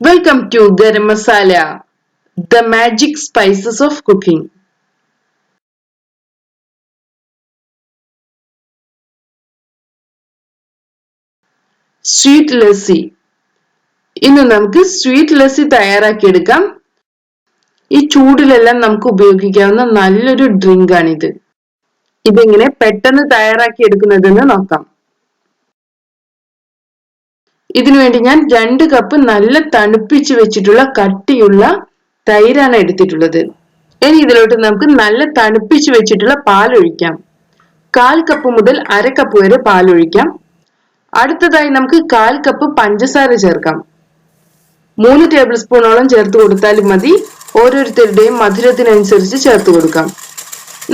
Welcome to Garam Masala, the magic spices of cooking. Sweet lassi ഇന്ന് നമുക്ക് sweet lassi തയ്യാറാക്കിയെടുക്കാം ഈ ചൂടിലെല്ലാം നമുക്ക് ഉപയോഗിക്കാവുന്ന നല്ലൊരു ഡ്രിങ്ക് ആണിത്. ഇതെങ്ങനെ പെട്ടെന്ന് തയ്യാറാക്കി എടുക്കുന്നതെന്ന് നോക്കാം. ഇതിനുവേണ്ടി ഞാൻ രണ്ട് കപ്പ് നല്ല തണുപ്പിച്ച് വെച്ചിട്ടുള്ള കട്ടിയുള്ള തൈരാണ് എടുത്തിട്ടുള്ളത്. ഇനി ഇതിലോട്ട് നമുക്ക് നല്ല തണുപ്പിച്ച് വെച്ചിട്ടുള്ള പാൽ ഒഴിക്കാം കാൽ കപ്പ് മുതൽ അര കപ്പ് വരെ പാൽ ഒഴിക്കാം അടുത്തതായി നമുക്ക് കാൽ കപ്പ് പഞ്ചസാര ചേർക്കാം. മൂന്ന് ടേബിൾ സ്പൂണോളം ചേർത്ത് കൊടുത്താലും മതി. ഓരോരുത്തരുടെയും മധുരത്തിനനുസരിച്ച് ചേർത്ത് കൊടുക്കാം.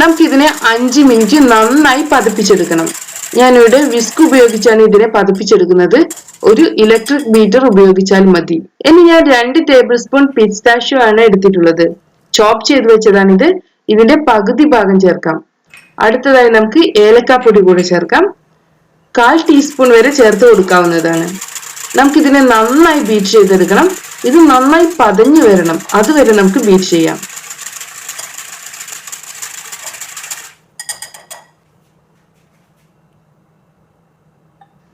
നമുക്കിതിനെ അഞ്ച് മിനിറ്റ് നന്നായി പതിപ്പിച്ചെടുക്കണം. ഞാനിവിടെ വിസ്ക് ഉപയോഗിച്ചാണ് ഇതിനെ പതിപ്പിച്ചെടുക്കുന്നത്. ഒരു ഇലക്ട്രിക് ബീറ്റർ ഉപയോഗിച്ചാൽ മതി. ഇനി ഞാൻ രണ്ട് ടേബിൾ സ്പൂൺ പിസ്താഷ്യോ ആണ് എടുത്തിട്ടുള്ളത്. ചോപ്പ് ചെയ്ത് വെച്ചതാണ് ഇത്. ഇതിന്റെ പകുതി ഭാഗം ചേർക്കാം. അടുത്തതായി നമുക്ക് ഏലക്കാപ്പൊടി കൂടെ ചേർക്കാം. കാൽ ടീസ്പൂൺ വരെ ചേർത്ത് കൊടുക്കാവുന്നതാണ്. നമുക്കിതിനെ നന്നായി ബീറ്റ് ചെയ്തെടുക്കണം. ഇത് നന്നായി പതഞ്ഞു വരണം. അതുവരെ നമുക്ക് ബീറ്റ് ചെയ്യാം.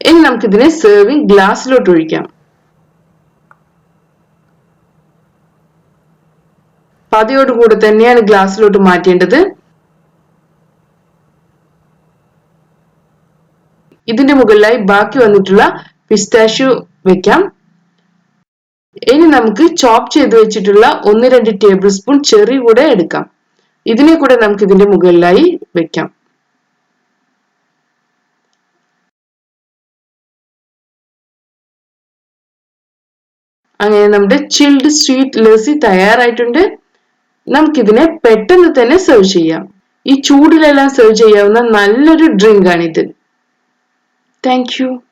ഇനി നമുക്കിതിനെ സെർവിങ് ഗ്ലാസ്സിലോട്ട് ഒഴിക്കാം. പതിയോടുകൂടെ തന്നെയാണ് ഗ്ലാസ്സിലോട്ട് മാറ്റേണ്ടത്. ഇതിന്റെ മുകളിലായി ബാക്കി വന്നിട്ടുള്ള പിസ്താഷ്യൂ വെക്കാം. ഇനി നമുക്ക് ചോപ്പ് ചെയ്ത് വെച്ചിട്ടുള്ള ഒന്ന് രണ്ട് ടേബിൾ സ്പൂൺ ചെറി കൂടെ എടുക്കാം. ഇതിനെ കൂടെ നമുക്ക് ഇതിന്റെ മുകളിലായി വെക്കാം. അങ്ങനെ നമ്മുടെ ചിൽഡ് സ്വീറ്റ് ലസ്സി തയ്യാറായിട്ടുണ്ട്. നമുക്കിതിനെ പെട്ടെന്ന് തന്നെ സെർവ് ചെയ്യാം. ഈ ചൂടിലെല്ലാം സെർവ് ചെയ്യാവുന്ന നല്ലൊരു ഡ്രിങ്ക് ആണിത്. Thank you